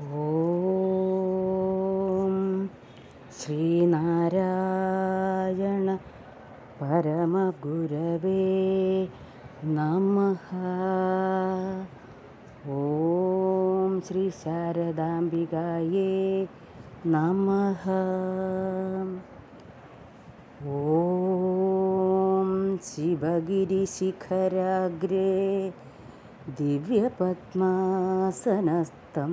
ॐ श्रीनारायण परमगुरवे नमः। ॐ श्रीशारदाम्बिकायै नमः। ॐ शिवगिरिशिखराग्रे ദിവ്യപത്മാസനസ്ഥം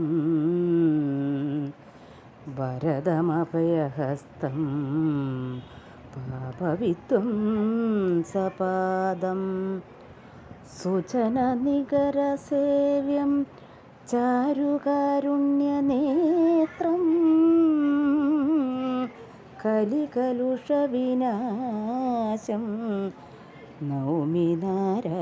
വരദമഭയഹസ്തം പാപവിത്വം സപാദം സുജനനികരസേവ്യം ചാരുകാരുണ്യനേത്രം കലികലുഷവിനാശം നൗമി നാരായണാഖ്യം.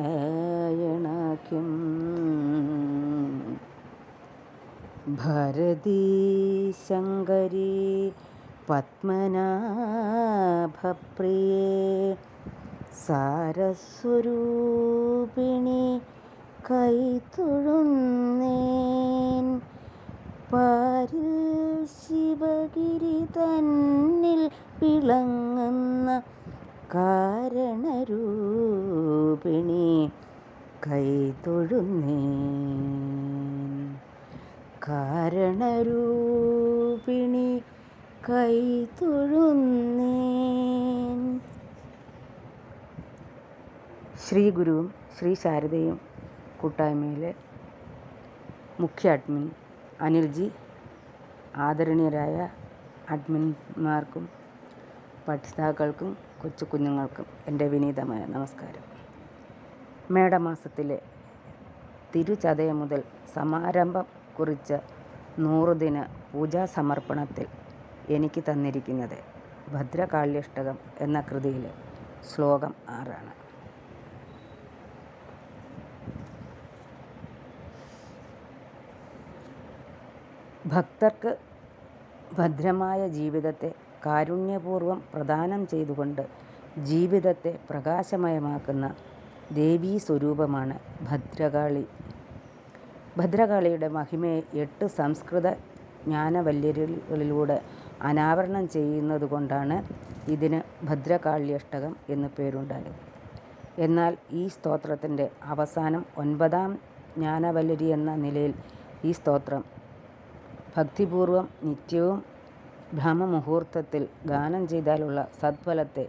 ഭരതീ ശങ്കരീ പത്മനാഭപ്രിയേ സാരസ്വരൂപിണി കൈതൊഴുന്നേൻ പാരിൽ ശിവഗിരി തന്നിൽ വിളങ്ങുന്ന കാരണരൂപിണി കൈതൊഴുന്നേൻ. കാരണരൂപിണി കൈ ശ്രീ ഗുരുവും ശ്രീ ശാരദയും കൂട്ടായ്മയിലെ മുഖ്യ അഡ്മിൻ അനിൽജി ആദരണീയരായ അഡ്മിന്മാർക്കും പഠിതാക്കൾക്കും കൊച്ചു കുഞ്ഞുങ്ങൾക്കും എന്റെ വിനീതമായ നമസ്കാരം. മേടമാസത്തിലെ തിരുചതയം മുതൽ സമാരംഭം കുറിച്ച നൂറുദിന പൂജാ സമർപ്പണത്തിൽ എനിക്ക് തന്നിരിക്കുന്നത് ഭദ്രകാളിയഷ്ടകം എന്ന കൃതിയിലെ ശ്ലോകം ആറാണ്. ഭക്തർക്ക് ഭദ്രമായ ജീവിതത്തെ കാരുണ്യപൂർവം പ്രദാനം ചെയ്തുകൊണ്ട് ജീവിതത്തെ പ്രകാശമയമാക്കുന്ന ദേവീ സ്വരൂപമാണ് ഭദ്രകാളി. ഭദ്രകാളിയുടെ മഹിമയെ എട്ട് സംസ്കൃത ജ്ഞാനവല്യരികളിലൂടെ അനാവരണം ചെയ്യുന്നതുകൊണ്ടാണ് ഇതിന് ഭദ്രകാള്യഷ്ടകം എന്നു പേരുണ്ടായത്. എന്നാൽ ഈ സ്തോത്രത്തിന്റെ അവസാനം ഒൻപതാം ജ്ഞാനവല്ലരി എന്ന നിലയിൽ ഈ സ്തോത്രം ഭക്തിപൂർവം നിത്യവും ബ്രഹ്മമുഹൂർത്തത്തിൽ ഗാനം ചെയ്താലുള്ള സദ്ഫലത്തെ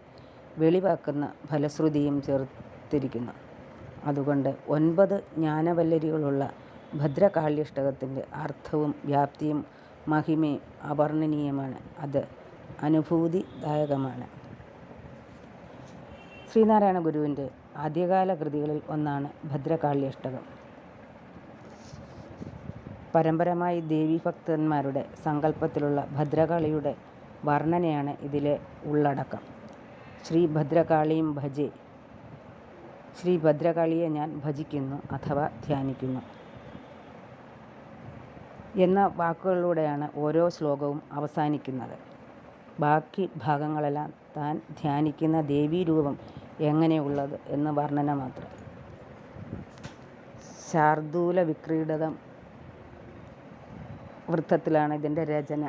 വെളിവാക്കുന്ന ഫലശ്രുതിയും ചേർത്തിരിക്കുന്നു. അതുകൊണ്ട് ഒൻപത് ജ്ഞാനവല്ലരികളുള്ള ഭദ്രകാള്യഷ്ടകത്തിന്റെ അർത്ഥവും വ്യാപ്തിയും മഹിമയും അവർണനീയമാണ്. അത് അനുഭൂതിദായകമാണ്. ശ്രീനാരായണ ഗുരുവിന്റെ ആദ്യകാല കൃതികളിൽ ഒന്നാണ് ഭദ്രകാളിയഷ്ടകം പരമ്പരമായി ദേവീഭക്തന്മാരുടെ സങ്കല്പത്തിലുള്ള ഭദ്രകാളിയുടെ വർണനയാണ് ഇതിലെ ഉള്ളടക്കം. ശ്രീ ഭദ്രകാളിയും ഭജെ ശ്രീ ഭദ്രകാളിയെ ഞാൻ ഭജിക്കുന്നു അഥവാ ധ്യാനിക്കുന്നു. എന്ന വാക്കുകളിലൂടെയാണ് ഓരോ ശ്ലോകവും അവസാനിക്കുന്നത്. ബാക്കി ഭാഗങ്ങളെല്ലാം താൻ ധ്യാനിക്കുന്ന ദേവീരൂപം എങ്ങനെയുള്ളത് എന്ന് വർണന മാത്രം. ശാർദൂല വിക്രീഡതം വൃത്തത്തിലാണ് ഇതിന്റെ രചന.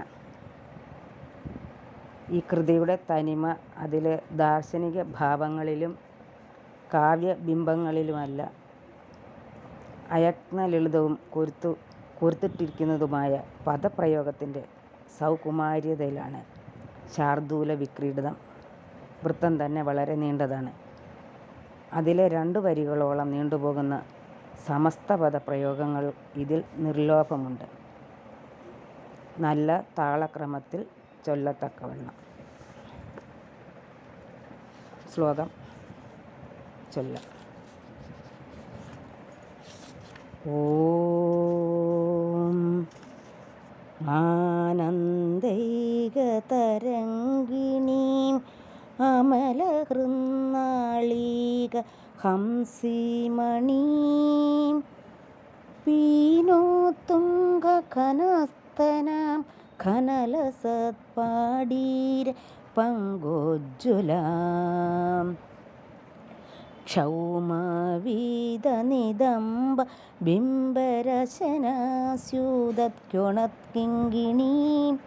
ഈ കൃതിയുടെ തനിമ അതിലെ ദാർശനിക ഭാവങ്ങളിലും കാവ്യബിംബങ്ങളിലുമല്ല. അയത്ന ലളിതവും കൊരുത്തു കൊരുത്തിട്ടിരിക്കുന്നതുമായ പദപ്രയോഗത്തിന്റെ സൗകുമാര്യതയിലാണ് ശാർദൂല വിക്രീഡിതം വൃത്തം തന്നെ വളരെ നീണ്ടതാണ്. അതിലെ രണ്ട് വരികളോളം നീണ്ടുപോകുന്ന സമസ്ത പദപ്രയോഗങ്ങൾ ഇതിൽ നിർലോഭമുണ്ട്. നല്ല താളക്രമത്തിൽ ചൊല്ലത്തക്കവണ്ണം. ശ്ലോകം ചൊല്ല. ഓം ആനന്ദൈകതരംഗിണീം അമലഹൃന്നാളീക ഹംസീമണീം പീനോത്തുംഗഖനസ്തനാം ഖനലസത്പാടീര പങ്കോജ്വലാം ക്ഷൗമവീതനിദംബ ബിംബരശനാസ്യൂതത്ക്യൊണത്കിങ്കിണീം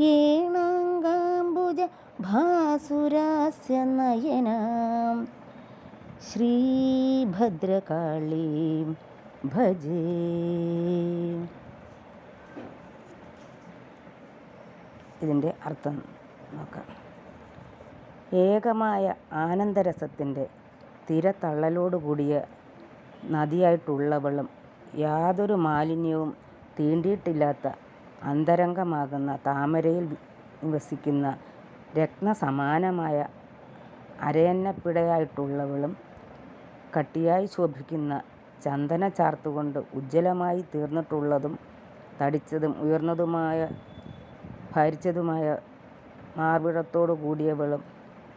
ഏണാങ്കാംബുജ ഭാസുരാസ്യനയനാം. ശ്രീഭദ്രകാളീം ഭജേ. ഇതിന്റെ അർത്ഥം നോക്കാം. ഏകമായ ആനന്ദരസത്തിന്റെ തിരതള്ളലോടുകൂടിയ നദിയായിട്ടുള്ളവളും യാതൊരു മാലിന്യവും തീണ്ടിയിട്ടില്ലാത്ത അന്തരംഗമാകുന്ന താമരയിൽ വസിക്കുന്ന രത്നസമാനമായ അരയന്നപ്പിടയായിട്ടുള്ളവളും കട്ടിയായി ശോഭിക്കുന്ന ചന്ദനച്ചാർത്തുകൊണ്ട് ഉജ്ജ്വലമായി തീർന്നിട്ടുള്ളതും തടിച്ചതും ഉയർന്നതുമായ ഭരിച്ചതുമായ മാർവിടത്തോടു കൂടിയവളും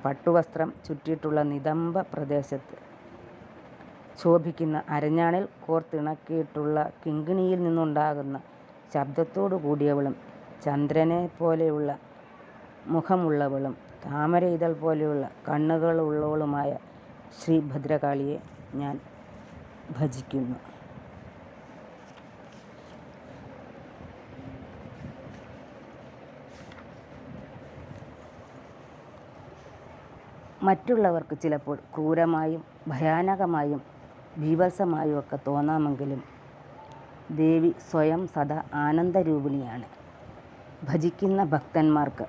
പട്ടുവസ്ത്രം ചുറ്റിയിട്ടുള്ള നിതംബ പ്രദേശത്ത് ശോഭിക്കുന്ന അരഞ്ഞാണിൽ കോർത്തിണക്കിയിട്ടുള്ള കിങ്കിണിയിൽ നിന്നുണ്ടാകുന്ന ശബ്ദത്തോടു കൂടിയവളും ചന്ദ്രനെ പോലെയുള്ള മുഖമുള്ളവളും താമര ഇതൾ പോലെയുള്ള കണ്ണുകളുള്ളവളുമായ ശ്രീ ഭദ്രകാളിയെ ഞാൻ ഭജിക്കുന്നു. മറ്റുള്ളവർക്ക് ചിലപ്പോൾ ക്രൂരമായും ഭയാനകമായും ബീഭത്സമായും ഒക്കെ തോന്നാമെങ്കിലും ദേവി സ്വയം സദാ ആനന്ദരൂപിണിയാണ്. ഭജിക്കുന്ന ഭക്തന്മാർക്ക്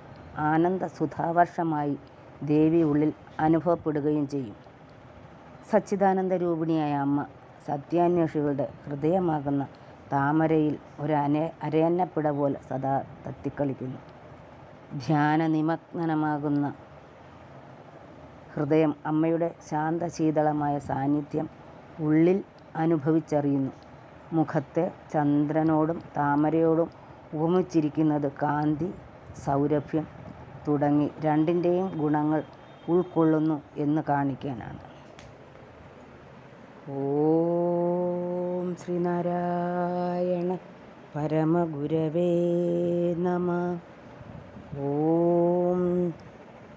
ആനന്ദ സുധാവർഷമായി ദേവി ഉള്ളിൽ അനുഭവപ്പെടുകയും ചെയ്യും. സച്ചിദാനന്ദ രൂപിണിയായ അമ്മ സത്യാന്വേഷികളുടെ ഹൃദയമാകുന്ന താമരയിൽ ഒരു അന അരയന്നപ്പിട പോലെ സദാ തത്തിക്കളിക്കുന്നു. ധ്യാനനിമഗ്നമാകുന്ന ഹൃദയം അമ്മയുടെ ശാന്തശീതളമായ സാന്നിധ്യം ഉള്ളിൽ അനുഭവിച്ചറിയുന്നു. മുഖത്തെ ചന്ദ്രനോടും താമരയോടും ഉപമിച്ചിരിക്കുന്നത് കാന്തി സൗരഭ്യം തുടങ്ങി രണ്ടിന്റെയും ഗുണങ്ങൾ ഉൾക്കൊള്ളുന്നു എന്ന് കാണിക്കാനാണ്. ഓം ശ്രീനാരായണ പരമഗുരവേ നമ. ഓം